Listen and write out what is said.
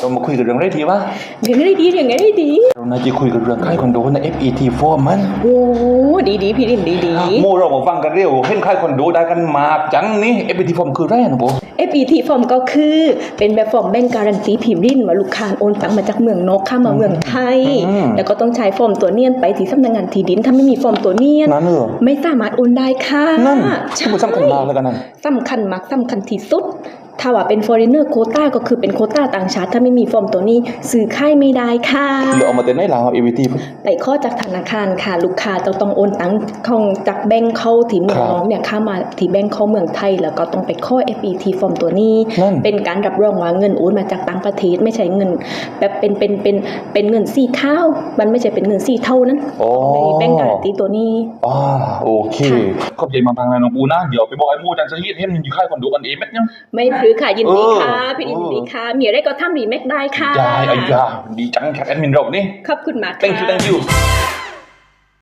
เรามาคุยกันเรื่องอะไรทีวะเรียงได้ดีเรียงได้ดีเราน่าจะคุยกันเรื่องค่ายคอนโดใน FET 4 มันโอ้ดีดีพี่ดินดีดีโมเรามาฟังกันเร็วเห็นค่ายคอนโดได้กันมากจังนี่ FET 4 คืออะไรนะโบ FET ฟอร์มก็คือเป็นแบบฟอร์มแบงก์การันตีพิมพ์รินว่าลูกค้าโอนตังมาจากเมืองนอกข้ามมาเมืองไทย แล้วก็ต้องใช้ฟอร์มตัวเนียนไปที่สำนักงานที่ดินถ้าไม่มีฟอร์มตัวเนียนนั่นเหรอไม่สามารถโอนได้ค่ะนั่นใช่ที่มันสำคัญมากแล้วกันนั่นสำคัญมากสำคัญที่สุด ถ้าว่าเป็น foreigner quota ก็คือเป็นโควต้าต่างชาติ ถ้าไม่มีฟอร์มตัวนี้ซื้อค่ายไม่ได้ค่ะหรือเอามาเต้นได้แล้ว FET ไปข้อจากธนาคารค่ะ ลูกค้าจะต้องโอนตังของจากแบงค์เข้าที่เมืองครับน้องเนี่ยเข้ามาที่แบงค์เข้าเมืองไทย แล้วก็ต้องไปข้อ FET ฟอร์มตัวนี้นั่นเป็นการรับรองว่าเงินโอนมาจากต่างประเทศไม่ใช่เงิน แบบเป็นเป็นเป็นเป็นเงินสี่เท่ามันไม่ใช่เป็นเงินสี่เท่านั้นอ๋อในแบงค์การันตีตัวนี้อ่าโอเคขอบใจมาทางนายน้องปูนะเดี๋ยวไปบอกไอ้มูจันซะยี่เห็นอยู่ค่ายคอนโดกันเองแม็กยังไม่พรือค่ะ ยินดีค่ะเออพี่ดินยินดีค่ะ มีอะไรก็ทำรีแม็กได้ค่ะยายไอ้ยาดีจังแคปแอดมินเรานี่ ขอบคุณมากค่ะ thank you thank you